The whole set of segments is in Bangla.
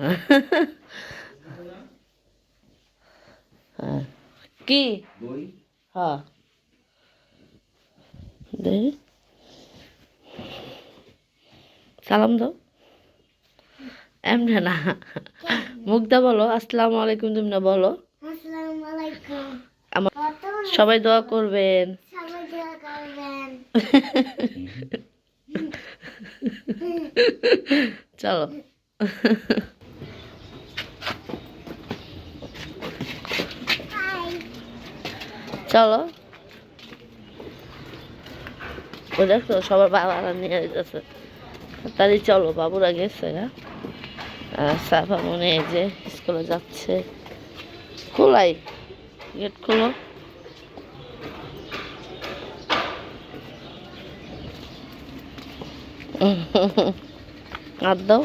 হ্যাঁ কি হ্যাঁ। দে। সালাম দাও। এমনি না। মুগ্ধা বলো আসসালামু আলাইকুম তুমি না বলো। আসসালামু আমার সবাই দোয়া করবেন। সবাই দোয়া করবেন। চলো। চলো। ও দেখো সবার বাবারা নিয়ে যেতেছে তাড়াতাড়ি চলো, বাবুরা গেছে হ্যাঁ? আর সাফা মনে যে স্কুলে যাচ্ছে। খোলাই, গেট খোলো। আর দাও।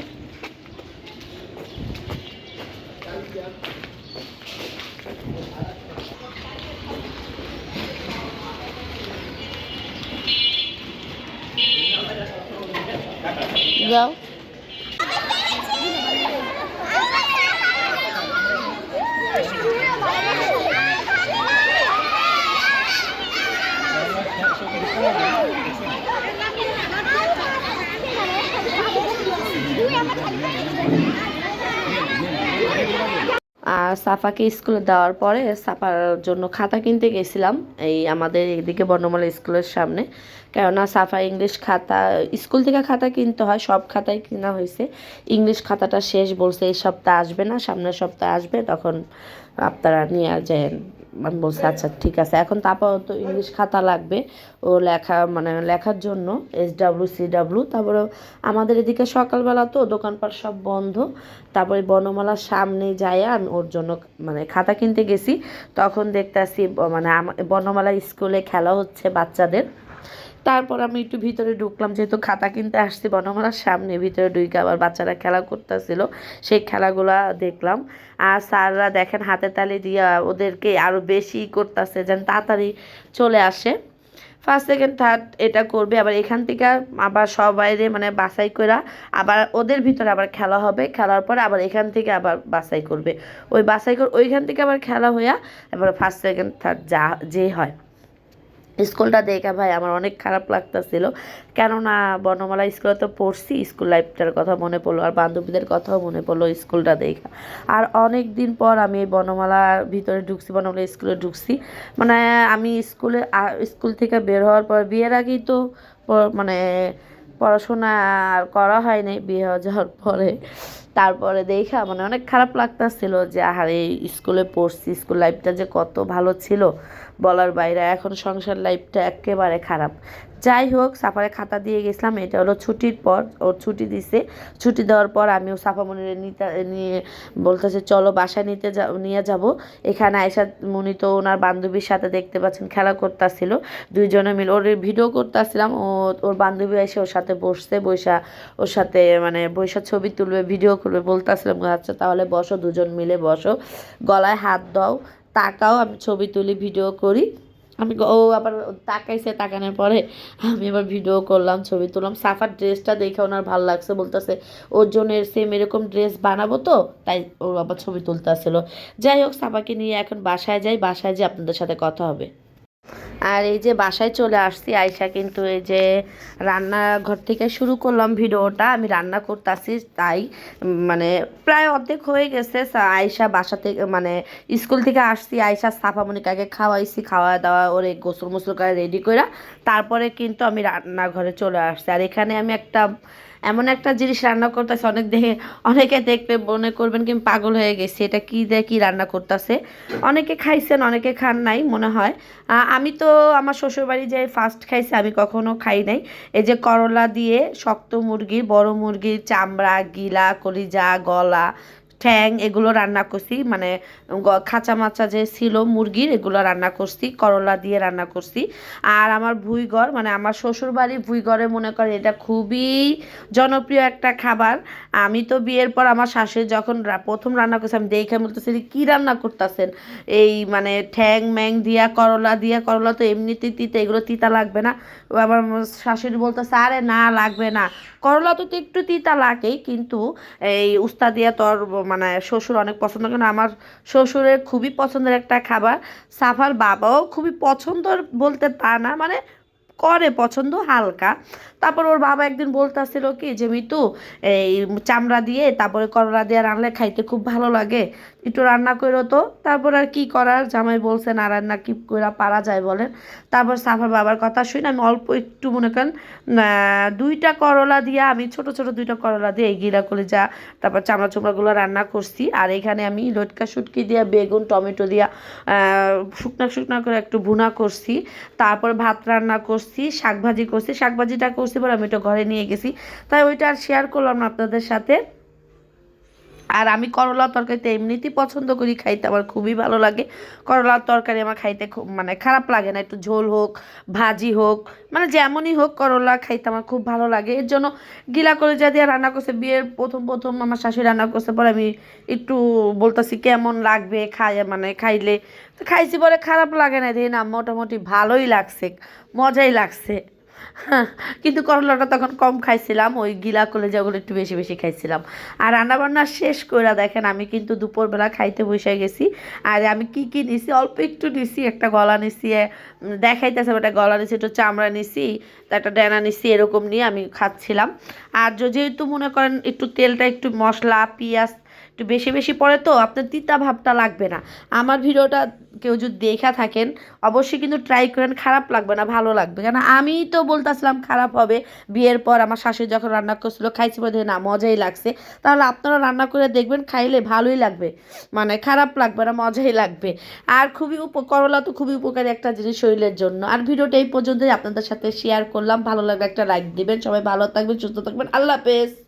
যাও আর সাফাকে স্কুলে দেওয়ার পরে সাফার জন্য খাতা কিনতে গেছিলাম এই আমাদের এদিকে বর্ণমালা স্কুলের সামনে। কেননা সাফা ইংলিশ খাতা, স্কুল থেকে খাতা কিনতে হয়, সব খাতাই কিনা হয়েছে। ইংলিশ খাতাটা শেষ বলছে, এই সপ্তাহে আসবে না, সামনের সপ্তাহে আসবে, তখন আপনারা নিয়ে যান। আমি বলছি আচ্ছা ঠিক আছে। এখন তো আপাতত ইংলিশ খাতা লাগবে ও লেখা মানে লেখার জন্য এস ডাব্লিউ সি ডাব্লিউ তারপরে আমাদের এদিকে সকালবেলা তো দোকানপাট সব বন্ধ। তারপরে বনমালার সামনে যাই আমি ওর জন্য মানে খাতা কিনতে গেছি। তখন দেখতে আসি মানে বনমালা বর্ণমালা স্কুলে খেলা হচ্ছে বাচ্চাদের। তারপর আমি একটু ভিতরে ঢুকলাম, যেহেতু খাতা কিনতে আসছি বনমালার সামনে ভিতরে ঢুকে আবার বাচ্চারা খেলা করতেছিল, সেই খেলাগুলা দেখলাম। আর স্যাররা দেখেন হাতে তালি দিয়া ওদেরকে আরও বেশি করতেছে, যেন তাড়াতাড়ি চলে আসে। ফার্স্ট সেকেন্ড থার্ড এটা করবে, আবার এখান থেকে আবার সবাইরে মানে বাছাই করা আবার ওদের ভিতরে আবার খেলা হবে, খেলার পরে আবার এখান থেকে আবার বাছাই করবে। ওই বাছাই করে, ওইখান থেকে আবার খেলা হইয়া এবার ফার্স্ট সেকেন্ড থার্ড যা, যে হয়। স্কুলটা দেখে ভাই আমার অনেক খারাপ লাগতেছিল। কেননা বর্ণমালা স্কুলে তো পড়ছি, স্কুল লাইফটার কথা মনে পড়ল আর বান্ধবীদের কথাও মনে পড়ল স্কুলটা দেখা। আর অনেক দিন পর আমি এই বর্ণমালার ভিতরে ঢুকছি বর্ণমালা স্কুলে ঢুকছি। মানে আমি স্কুলে স্কুল থেকে বের হওয়ার পর, বিয়ের আগেই তো মানে পড়াশোনা আর করা হয়নি বিয়ে হয়ে যাওয়ার পরে। তারপরে দেখা মানে অনেক খারাপ লাগতেছিল যে, আহারে, স্কুলে পড়ছি, স্কুল লাইফটা যে কত ভালো ছিল। বলার বাইরে এখন সংসার লাইফটা একেবারে খারাপ। যাই হোক সাফারে খাতা দিয়ে গেছিলাম, এটা হলো ছুটির পর, ওর ছুটি দিছে। ছুটি দেওয়ার পর আমিও সাফামণিরে নিতে, নিয়ে বলতেছে, চলো বাসায় নিতে যা, নিয়ে যাব। এখানে আয়সা মনি তো ওনার বান্ধবীর সাথে দেখতে পাচ্ছেন, খেলা করতেছিল। দুইজনে মিলে ওর ভিডিও করতেছিলাম, ও, ওর বান্ধবী এসে ওর সাথে বসছে বৈশা ওর সাথে মানে বৈশা ছবি তুলবে, ভিডিও করবে, বলতেছিলাম আচ্ছা তাহলে বসো, দুজন মিলে বসো। গলায় হাত দাও, তাকাও, আমি ছবি তুলি, ভিডিও করি। আমি ও আবার তাকাইছে, তাকানোর পরে আমি আবার ভিডিও করলাম, ছবি তুললাম। সাফার ড্রেসটা দেখে ওনার ভালো লাগছে, বলতেছে, ওর জন্য সেম এরকম ড্রেস বানাবো তো? তাই ও আবার ছবি তুলতে আসছিল যাই হোক, সাফাকে নিয়ে এখন বাসায় যাই, বাসায় যে আপনাদের সাথে কথা হবে। আর এই যে বাসায় চলে আসছি আয়সা কিন্তু এই যে রান্নাঘর থেকে শুরু করলাম ভিডিওটা, আমি রান্না করতেছি তাই মানে প্রায় অর্ধেক হয়ে গেছে। আয়সা বাসা থেকে মানে স্কুল থেকে আসছি আয়সা সাফামণিকাকে খাওয়াইছি খাওয়া দাওয়া ওরে গোসল মোসল করে রেডি করে তারপরে কিন্তু আমি রান্নাঘরে চলে আসছি। আর এখানে আমি একটা এমন একটা জিনিস রান্না করতেছে, অনেক দেখে অনেকে দেখবে মনে করবেন কি পাগল হয়ে গেছে, এটা কী দিয়ে কী রান্না করতেছে? অনেকে খাইছেন, অনেকে খান নাই মনে হয়। আমি তো আমার শ্বশুরবাড়ি যে ফার্স্ট খাইছে, আমি কখনো খাই নাই। এই যে করলা দিয়ে শক্ত মুরগি, বড় মুরগির চামড়া, গিলা, কলিজা, গলা ঠ্যাং এগুলো রান্না করছি মানে খাঁচা মাচা যে ছিল মুরগির, এগুলো রান্না করছি, করলা দিয়ে রান্না করছি। আর আমার ভুইগড় মানে আমার শ্বশুর বাড়ি ভুইগড়ে মনে করে এটা খুবই জনপ্রিয় একটা খাবার। আমি তো বিয়ের পর আমার শাশুড়ি যখন প্রথম রান্না করছি, আমি দেখে বলতেছি কী রান্না করতেছেন? এই মানে ঠ্যাং, ম্যাং দিয়া, করলা দিয়া, করলা তো এমনিতেই তিতা, এগুলো তিতা লাগবে না। আমার শাশুড়ি বলতেছে, আরে না, লাগবে না। করলা তো একটু তিতা লাগেই, কিন্তু এই উস্তা দিয়া তোর মানে শ্বশুর অনেক পছন্দ করেন। আমার শ্বশুরের খুবই পছন্দের একটা খাবার। সাফার বাবাও খুবই পছন্দ বলতে তা না। মানে করে পছন্দ হালকা। তারপর ওর বাবা একদিন বলতেছিল কি, যে, মিতু, এই চামড়া দিয়ে তারপরে করলা দিয়ে রান্না খাইতে খুব ভালো লাগে। একটু রান্না করো তো। তারপর আর কি করার? জামাই বলছে না রান্না কি করে পারা যায় বলেন। তারপর সাফার বাবার কথা শুনে আমি অল্প একটু মনে করেন দুইটা করলা দিয়ে আমি ছোট ছোট দুইটা করলা দিয়ে এই গিরা করে যা, তারপর চামড়া চুমড়াগুলো রান্না করছি। আর এখানে আমি লটকা শুটকি দিয়ে, বেগুন, টমেটো দিয়া শুকনা শুকনা করে একটু ভুনা করছি। তারপর ভাত রান্না করছি। শাক ভাজি করছি, শাকভাজিটা করছি পরে আমি ওটা ঘরে নিয়ে গেছি। তাই ওইটা আর শেয়ার করলাম না আপনাদের সাথে। আর আমি করলার তরকারিতে এমনিতেই পছন্দ করি, খাইতে আমার খুবই ভালো লাগে। করলার তরকারি আমার খাইতে খুব মানে খারাপ লাগে না, একটু ঝোল হোক, ভাজি হোক মানে যেমনই হোক করলা খাইতে আমার খুব ভালো লাগে। এর জন্য গিলা করে যা দিয়ে রান্না করছে, বিয়ের প্রথম প্রথম আমার শাশুড়ি রান্না করছে পরে আমি একটু বলতেছি কেমন লাগবে খাই মানে খাইলে। তো খাইছি পরে খারাপ লাগে না, দেখি না, মোটামুটি ভালোই লাগছে, মজাই লাগছে। কিন্তু করলাটা তখন কম খাইছিলাম, ওই গিলা কলেজাগুলো একটু বেশি বেশি খাইছিলাম। আর রান্নাবান্না শেষ করে দেখেন, আমি কিন্তু দুপুরবেলা খাইতে বসে গেছি। আর আমি কি কি নিছি? অল্প একটু নিছি, একটা গলা নিছি দেখাইতেছে একটা গলা নিছি, একটু চামড়া নিছি, একটা ডেনা নিছি, এরকম নিয়ে আমি খাচ্ছিলাম। আর যেহেতু মনে করেন একটু তেলটা একটু মশলা, পেঁয়াজ একটু বেশি বেশি পড়ে তো আপনার তিতা ভাবটা লাগবে না। আমার ভিডিওটা কেউ যদি দেখা থাকেন, অবশ্যই কিন্তু ট্রাই করেন, খারাপ লাগবে না, ভালো লাগবে। কেন আমি তো বলতেছিলাম খারাপ হবে, বিয়ের পর আমার শাশুড়ি যখন রান্না করছিল, খাইছি বলে না, মজাই লাগছে। তাহলে আপনারা রান্না করে দেখবেন, খাইলে ভালোই লাগবে। মানে খারাপ লাগবে না, মজাই লাগবে। আর খুবই উপ, করলা তো খুবই উপকারী একটা জিনিস শরীরের জন্য। আর ভিডিওটা এই পর্যন্তই, আপনাদের সাথে শেয়ার করলাম। ভালো লাগবে একটা লাইক দিবেন। সবাই ভালো থাকবেন, সুস্থ থাকবেন। আল্লাহ হাফেজ।